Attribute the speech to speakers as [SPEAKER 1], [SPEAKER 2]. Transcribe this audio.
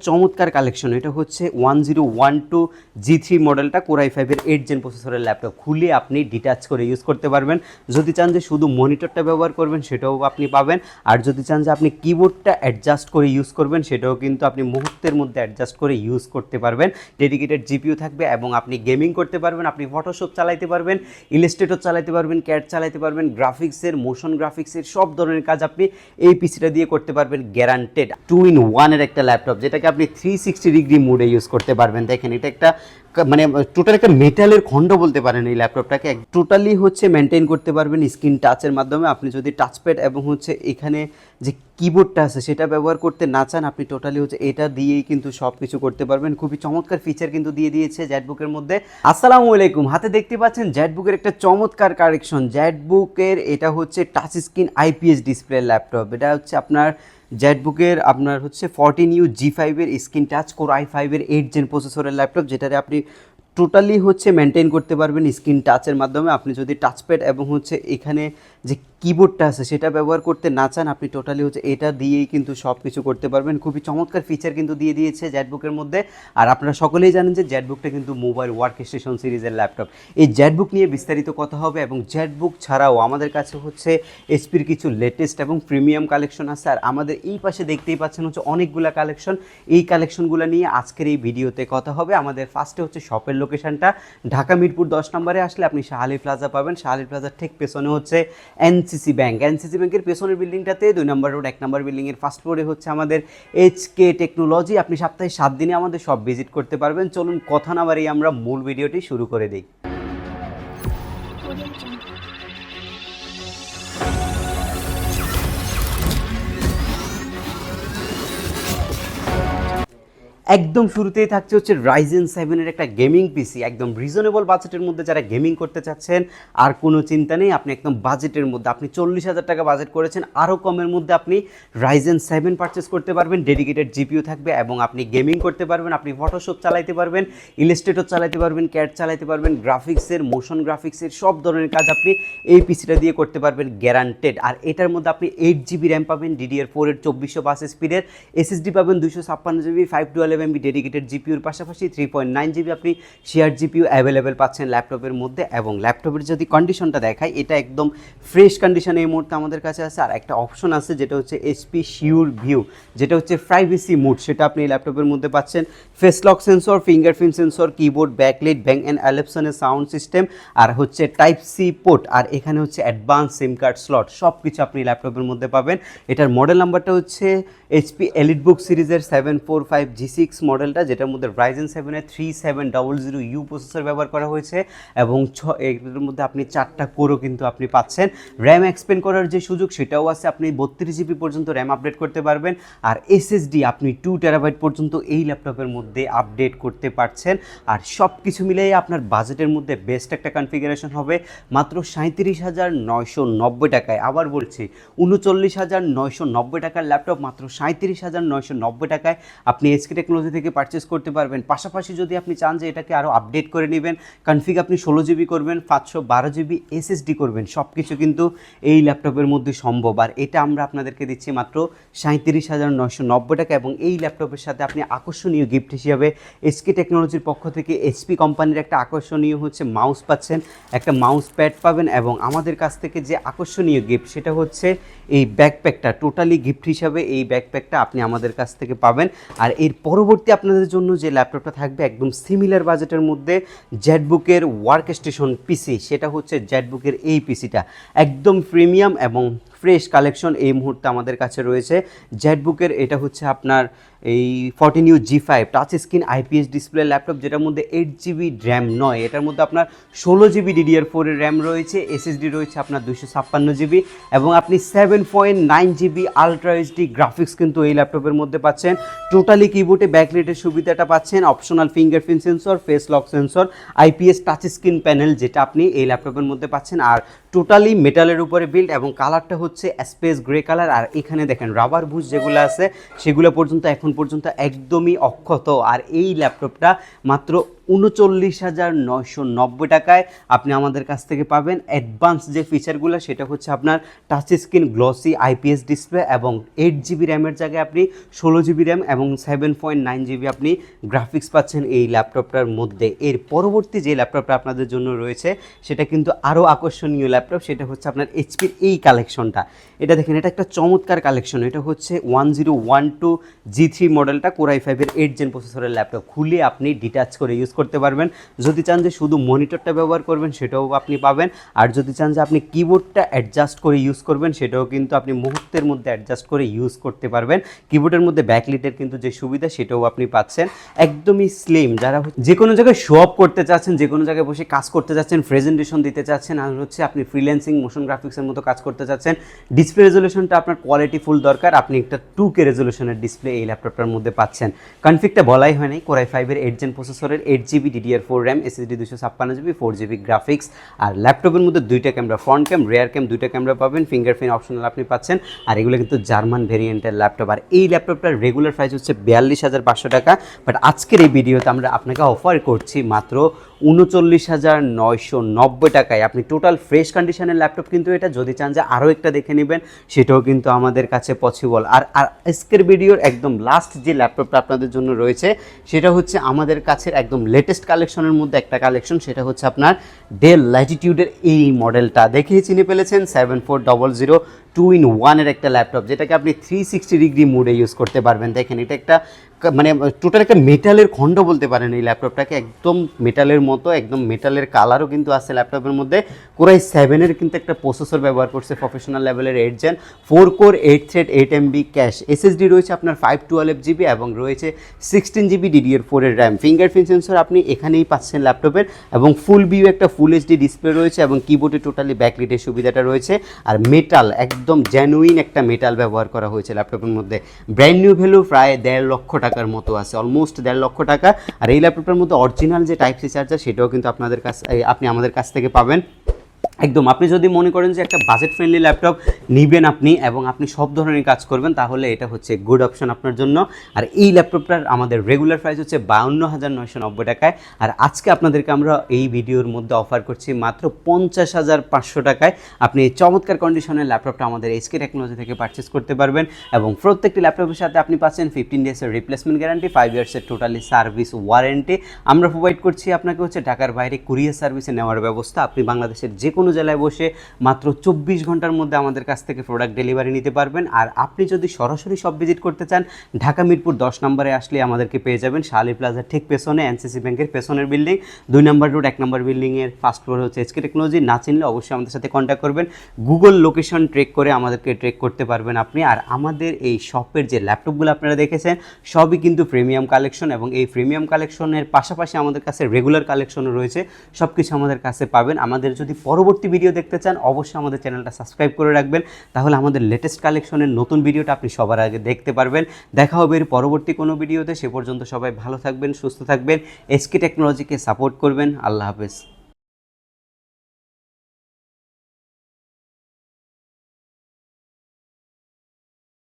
[SPEAKER 1] চমৎকার কালেকশন এটা হচ্ছে one zero one two G three মডেলটা কোরাই ফাইভের এইট জেন প্রসেসরের ল্যাপটপ খুলে আপনি ডিটাচ করে ইউজ করতে পারবেন। যদি চান যে শুধু মনিটরটা ব্যবহার করবেন, সেটাও আপনি পাবেন। আর যদি চান যে আপনি কিবোর্ডটা অ্যাডজাস্ট করে ইউজ করবেন, সেটাও কিন্তু আপনি মুহূর্তের মধ্যে অ্যাডজাস্ট করে ইউজ করতে পারবেন। ডেডিকেটেড জিপিও থাকবে এবং আপনি গেমিং করতে পারবেন, আপনি ফটোশপ চালাইতে পারবেন ইলাস্ট্রেটর চালাতে পারবেন ক্যাট চালাতে পারবেন গ্রাফিক্সের মোশন গ্রাফিক্সের সব ধরনের কাজ আপনি এই পিসিটা দিয়ে করতে পারবেন গ্যারান্টেড টু ইন ওয়ানের একটা ল্যাপটপ যেটাকে আপনি থ্রি সিক্সটি ডিগ্রি মোডে ইউজ করতে পারবেন। দেখেন, এটা একটা মানে টোটাল একটা মেটালের খণ্ড বলতে পারেন এই ল্যাপটপটাকে টোটালি হচ্ছে মেনটেন করতে পারবেন স্ক্রিন টাচের মাধ্যমে। আপনি যদি টাচপ্যাড এবং হচ্ছে এখানে যে কিবোর্ডটা আছে, সেটা ব্যবহার করতে না চান, আপনি টোটালি হচ্ছে এটা দিয়েই কিন্তু সব কিছু করতে পারবেন। খুবই চমৎকার ফিচার কিন্তু দিয়ে দিয়েছে জ্যাটবুকের মধ্যে। আসসালামু আলাইকুম। হাতে দেখতে পাচ্ছেন জ্যাটবুকের একটা চমৎকার কারেকশন জ্যাটবুকের এটা হচ্ছে touch screen IPS display laptop এটা হচ্ছে আপনার জ্যাটবুকের আপনার হচ্ছে ফর্টিন ইউ জি ফাইভের স্ক্রিন টাচ কোর আই ফাইভের এইট জেন প্রসেসরের ল্যাপটপ যেটাতে আপনি টোটালি হচ্ছে মেনটেন করতে পারবেন স্ক্রিন টাচের মাধ্যমে। আপনি যদি টাচপ্যাড এবং হচ্ছে এখানে যে কিবোর্ডটা আছে সেটা ব্যবহার করতে না চান, আপনি টোটালি হচ্ছে এটা দিয়েই কিন্তু সব কিছু করতে পারবেন। খুবই চমৎকার ফিচার কিন্তু দিয়ে দিয়েছে জ্যাটবুকের মধ্যে। আর আপনারা সকলেই জানেন যে জ্যাটবুকটা কিন্তু মোবাইল ওয়ার্ক স্টেশন সিরিজের ল্যাপটপ এই জ্যাটবুক নিয়ে বিস্তারিত কথা হবে এবং জ্যাটবুক ছাড়াও আমাদের কাছে হচ্ছে এসপির কিছু লেটেস্ট এবং প্রিমিয়াম কালেকশন আছে। আর আমাদের এই পাশে দেখতেই পাচ্ছেন হচ্ছে অনেকগুলা কালেকশন এই কালেকশনগুলো নিয়ে আজকের এই ভিডিওতে কথা হবে। আমাদের ফার্স্টে হচ্ছে শপের লোকেশনটা ঢাকা মিরপুর দশ নম্বরে আসলে আপনি শাহালি প্লাজা পাবেন। শাহালি প্লাজার ঠিক পেছনে হচ্ছে এনসিসি ব্যাংক। এনসিসি ব্যাংকের পেছনের বিল্ডিংটাতে দুই নম্বর রোড, এক নম্বর বিল্ডিংয়ের ফার্স্ট ফ্লোরে হচ্ছে আমাদের এইচ কে টেকনোলজি আপনি সপ্তাহে সাত দিনে আমাদের সব ভিজিট করতে পারবেন। চলুন কথা না বাড়িয়ে আমরা মূল ভিডিওটি শুরু করে দিই। একদম শুরুতেই থাকছে হচ্ছে রাইজেন সেভেনের একটা গেমিং পিসি একদম রিজনেবল বাজেটের মধ্যে যারা গেমিং করতে চাচ্ছেন, আর কোনো চিন্তা নেই, আপনি একদম বাজেটের মধ্যে, আপনি চল্লিশ হাজার টাকা বাজেট করেছেন, আরও কমের মধ্যে আপনি রাইজেন সেভেন পারচেস করতে পারবেন ডেডিকেটেড জিপিও থাকবে এবং আপনি গেমিং করতে পারবেন, আপনি ফটোশপ চালাইতে পারবেন ইলাস্ট্রেটর চালাতে পারবেন ক্যাট চালাতে পারবেন গ্রাফিক্সের মোশন গ্রাফিক্সের সব ধরনের কাজ আপনি এই পিসিটা দিয়ে করতে পারবেন গ্যারান্টেড আর এটার মধ্যে আপনি এইট জিবি র্যাম পাবেন ডিডিআর ফোরের চব্বিশশো পাঁচ স্পিডের এসএসডি পাবেন দুশো ছাপ্পান্ন GB five twelve MB dedicated জিপিউর পাশাপাশি থ্রি পয়েন্ট নাইন জিবি আপনি শেয়ার জিপিউ অ্যাভেলেবেল পাচ্ছেন ল্যাপটপের মধ্যে এবং ল্যাপটপের যদি কন্ডিশনটা দেখায় এটা একদম ফ্রেশ কন্ডিশনে এই মুহূর্তে আমাদের কাছে আছে। আর একটা অপশন আছে যেটা হচ্ছে এসপি শিওর ভিউ যেটা হচ্ছে প্রাইভেসি মুড সেটা আপনি এই ল্যাপটপের মধ্যে পাচ্ছেন। Face lock sensor fingerprint sensor keyboard backlight Bang and অ্যালেপসনের sound system আর হচ্ছে টাইপ সি পোর্ট আর এখানে হচ্ছে অ্যাডভান্স সিম কার্ড স্লট সব কিছু আপনি ল্যাপটপের মধ্যে পাবেন। এটার মডেল নাম্বারটা হচ্ছে এইচপি এলিট বুক সিরিজের seven four five G six মডেলটা যেটার মধ্যে রাইজেন সেভেনের three seven double zero U processor ব্যবহার করা হয়েছে এবং ছ, এর মধ্যে আপনি চারটা কোরও কিন্তু আপনি পাচ্ছেন। র্যাম এক্সপেন্ড করার যে সুযোগ, সেটাও আছে। আপনি বত্রিশ জিবি পর্যন্ত র্যাম আপডেট করতে পারবেন। আর এসএসডি আপনি টু টেরাবাইট পর্যন্ত এই ল্যাপটপের মধ্যে আপডেট করতে পারছেন। আর সব কিছু মিলিয়ে আপনার বাজেটের মধ্যে বেস্ট একটা কনফিগারেশন হবে। মাত্র সাঁত্রিশ হাজার নয়শো নব্বই টাকায়। আবার বলছি, উনচল্লিশ হাজার নয়শো নব্বই টাকার ল্যাপটপ মাত্র সাঁত্রিশ হাজার নয়শো নব্বই টাকায়। আপনি এসকে টেকনোলজি থেকে পারচেস করতে পারবেন। পাশাপাশি যদি আপনি চান যে এটাকে আরও আপডেট করে নেবেন কনফিগ আপনি ষোলো জিবি করবেন, পাঁচশো বারো জিবি এসএসডি করবেন সব কিছু কিন্তু এই ল্যাপটপের মধ্যে সম্ভব। আর এটা আমরা আপনাদেরকে দিচ্ছি মাত্র সাঁত্রিশ হাজার নয়শো নব্বই টাকা এবং এই ল্যাপটপের সাথে আপনি আকর্ষণীয় গিফট হিসাবে এসকে টেকনোলজির পক্ষ থেকে এইচপি কোম্পানির একটা আকর্ষণীয় হচ্ছে মাউস পাচ্ছেন, একটা মাউস প্যাড পাবেন এবং আমাদের কাছ থেকে যে আকর্ষণীয় গিফট সেটা হচ্ছে এই ব্যাকপ্যাকটা টোটালি গিফট হিসাবে এই ব্যাকপ্যাকটা আপনি আমাদের কাছ থেকে পাবেন। আর এর পরবর্তী আপনাদের জন্য যে ল্যাপটপটা থাকবে একদম সিমিলার বাজেটের মধ্যে জেটবুকের ওয়ার্ক স্টেশন পিসি সেটা হচ্ছে জ্যাডবুকের এই পিসিটা একদম প্রিমিয়াম এবং ফ্রেশ কালেকশন এই মুহূর্তে আমাদের কাছে রয়েছে। জ্যাটবুকের এটা হচ্ছে আপনার এই fourteen U G five touch screen IPS display laptop যেটার মধ্যে এইট জিবি র্যাম নয়। এটার মধ্যে আপনার ষোলো জিবি ডিডিআর ফোরের র্যাম রয়েছে এসএসডি রয়েছে আপনার দুশো ছাপ্পান্ন জিবি এবং আপনি seven point nine GB ultra HD graphics কিন্তু এই ল্যাপটপের মধ্যে পাচ্ছেন। টোটালি কিবোর্ডে ব্যাকলাইটের সুবিধাটা পাচ্ছেন optional fingerprint sensor face lock sensor IPS touch screen panel যেটা আপনি এই ল্যাপটপের মধ্যে পাচ্ছেন। আর টোটালি মেটালের উপরে বিল্ড এবং কালারটা হচ্ছে স্পেস গ্রে কালার আর এখানে দেখেন রাবার বুশ যেগুলো আছে, সেগুলো পর্যন্ত এখন পর্যন্ত একদমই অক্ষত। আর এই ল্যাপটপটা মাত্র উনচল্লিশ হাজার নয়শো নব্বই টাকায় আপনি আমাদের কাছ থেকে পাবেন অ্যাডভান্স যে ফিচারগুলো, সেটা হচ্ছে আপনার touch screen glossy IPS display এবং এইট জিবি র্যামের জায়গায় আপনি ষোলো জিবি র্যাম এবং সেভেন পয়েন্ট নাইন জিবি আপনি গ্রাফিক্স পাচ্ছেন এই ল্যাপটপটার মধ্যে। এর পরবর্তী যে ল্যাপটপটা আপনাদের জন্য রয়েছে, সেটা কিন্তু আরও আকর্ষণীয় ল্যাপটপ সেটা হচ্ছে আপনার এইচপির এই কালেকশনটা এটা দেখেন, এটা একটা চমৎকার কালেকশন এটা হচ্ছে one zero one two G three মডেলটা কোরাই ফাইভের এইট জেন প্রসেসরের ল্যাপটপ খুলে আপনি ডিটাচ করে ইউজ করতে পারবেন। যদি চান যে শুধু মনিটরটা ব্যবহার করবেন, সেটাও আপনি পাবেন। আর যদি চান যে আপনি কিবোর্ডটা অ্যাডজাস্ট করে ইউজ করবেন, সেটাও কিন্তু আপনি মুহূর্তের মধ্যে অ্যাডজাস্ট করে ইউজ করতে পারবেন। কিবোর্ডের মধ্যে ব্যাকলিটের কিন্তু যে সুবিধা, সেটাও আপনি পাচ্ছেন। একদমই স্লিম যারা যে কোনো জায়গায় শো অফ করতে চাচ্ছেন, যে কোনো জায়গায় বসে কাজ করতে চাচ্ছেন প্রেজেন্টেশন দিতে চাচ্ছেন, আর হচ্ছে আপনি ফ্রিল্যান্সিং মোশন গ্রাফিক্সের মতো কাজ করতে চাচ্ছেন ডিসপ্লে রেজলিউশনটা আপনার কোয়ালিটি ফুল দরকার। আপনি একটা টু কে রেজলিউশনের ডিসপ্লে এই ল্যাপটপটার মধ্যে পাচ্ছেন। কনফিগটা বলাই হয় নাই কোরাই ফাইভের এইট জেন প্রসেসরের eight GB DDR four RAM SSD দুশো ছাপ্পান্ন জিবি ফোর জিবি গ্রাফিক্স আর ল্যাপটপের মধ্যে দুইটা camera front cam rear cam দুইটা ক্যামেরা পাবেন ফিঙ্গারপ্রিন্ট অপশনাল আপনি পাচ্ছেন, আর এগুলো কিন্তু জার্মান ভেরিয়েন্টের ল্যাপটপ আর এই ল্যাপটপটার রেগুলার প্রাইস হচ্ছে বিয়াল্লিশ হাজার পাঁচশো টাকা বাট আজকের এই ভিডিওতে আমরা আপনাকে অফার করছি মাত্র উনচল্লিশ হাজার নয়শো নব্বই টাকায়। আপনি টোটাল ফ্রেশ কন্ডিশনের ল্যাপটপ কিন্তু এটা, যদি চান যে আরও একটা দেখে নেবেন, সেটাও কিন্তু আমাদের কাছে পসিবল আর আর আজকের ভিডিওর একদম লাস্ট যে ল্যাপটপটা আপনাদের জন্য রয়েছে, সেটা হচ্ছে আমাদের কাছের একদম লেটেস্ট কালেকশনের মধ্যে একটা কালেকশন সেটা হচ্ছে আপনার ডেল ল্যাটিটিউডের এই মডেলটা দেখেই চিনে ফেলেছেন seven four double zero two in ওয়ানের একটা ল্যাপটপ যেটাকে আপনি থ্রি সিক্সটি ডিগ্রি মোডে ইউজ করতে পারবেন। দেখেন, এটা একটা মানে টোটাল একটা মেটালের খণ্ড বলতে পারেন এই ল্যাপটপটাকে একদম মেটালের মতো, একদম মেটালের কালারও কিন্তু আছে ল্যাপটপের মধ্যে। কোরাই সেভেনের কিন্তু একটা প্রসেসর ব্যবহার করছে প্রফেশনাল লেভেলের eight gen four core eight thread eight MB cache SSD রয়েছে আপনার ফাইভ টুয়েলভ জিবি এবং রয়েছে সিক্সটিন জিবি ডিডিএর ফোরের র্যাম ফিঙ্গারপ্রিন্ট সেন্সর আপনি এখানেই পাচ্ছেন ল্যাপটপের এবং ফুল ভিউ একটা ফুল এইচডি ডিসপ্লে রয়েছে এবং কিবোর্ডে টোটালি ব্যাকলিটের সুবিধাটা রয়েছে। আর মেটাল একদম জেনুইন একটা মেটাল ব্যবহার করা হয়েছে ল্যাপটপের মধ্যে। ব্র্যান্ড নিউ ভ্যালু প্রায় দেড় লক্ষ টাকার মতো আছে অলমোস্ট দেড় লক্ষ টাকা। আর এই ল্যাপটপের মধ্যে অরিজিনাল যে টাইপ সি চার্জার সেটাও কিন্তু আপনাদের কাছ আপনি আমাদের কাছ থেকে পাবেন। একদম। আপনি যদি মনে করেন যে একটা বাজেট ফ্রেন্ডলি ল্যাপটপ নেবেন আপনি এবং আপনি সব ধরনের কাজ করবেন, তাহলে এটা হচ্ছে গুড অপশন আপনার জন্য। আর এই ল্যাপটপটার আমাদের রেগুলার প্রাইস হচ্ছে বাউন্ন হাজার নয়শো নব্বই টাকায়। আর আজকে আপনাদেরকে আমরা এই ভিডিওর মধ্যে অফার করছি মাত্র পঞ্চাশ হাজার পাঁচশো টাকায়। আপনি এই চমৎকার কন্ডিশনের ল্যাপটপটা আমাদের এসকে টেকনোলজি থেকে পারচেস করতে পারবেন এবং প্রত্যেকটি ল্যাপটপের সাথে আপনি পাচ্ছেন ফিফটিন ডেজের রিপ্লেসমেন্ট গ্যারান্টি ফাইভ ইয়ার্সের টোটালি সার্ভিস ওয়ারেন্টি আমরা প্রোভাইড করছি আপনাকে হচ্ছে ঢাকার বাইরে কুরিয়ার সার্ভিসে নেওয়ার ব্যবস্থা। আপনি বাংলাদেশের যে কোনো জেলায় বসে মাত্র চব্বিশ ঘণ্টার মধ্যে আমাদের কাছ থেকে প্রোডাক্ট ডেলিভারি নিতে পারবেন। আর আপনি যদি সরাসরি সব ভিজিট করতে চান, ঢাকা মিরপুর দশ নম্বরে আসলে আমাদেরকে পেয়ে যাবেন শালি প্লাজার ঠিক পেছনে এনসিসি ব্যাংকের পেছনের বিল্ডিং দুই নম্বর রোড এক নম্বর বিল্ডিংয়ের ফার্স্ট ফ্লোর হচ্ছে এসকে টেকনোলজি না চিনলে অবশ্যই আমাদের সাথে কন্ট্যাক্ট করবেন। গুগল লোকেশন ট্রেক করে আমাদেরকে ট্রেক করতে পারবেন আপনি। আর আমাদের এই শপের যে ল্যাপটপগুলো আপনারা দেখেছেন, সবই কিন্তু প্রিমিয়াম কালেকশন এবং এই প্রিমিয়াম কালেকশনের পাশাপাশি আমাদের কাছে রেগুলার কালেকশনও রয়েছে। সব কিছু আমাদের কাছে পাবেন। আমাদের যদি পরবর্তী ভিডিও দেখতে চান, অবশ্যই আমাদের চ্যানেলটা সাবস্ক্রাইব করে রাখবেন। তাহলে আমাদের লেটেস্ট কালেকশনের নতুন ভিডিওটা আপনি সবার আগে দেখতে পারবেন। দেখা হবে এর পরবর্তী কোনো ভিডিওতে। সে পর্যন্ত সবাই ভালো থাকবেন, সুস্থ থাকবেন। এসকে টেকনোলজিকে সাপোর্ট করবেন। আল্লাহ হাফেজ।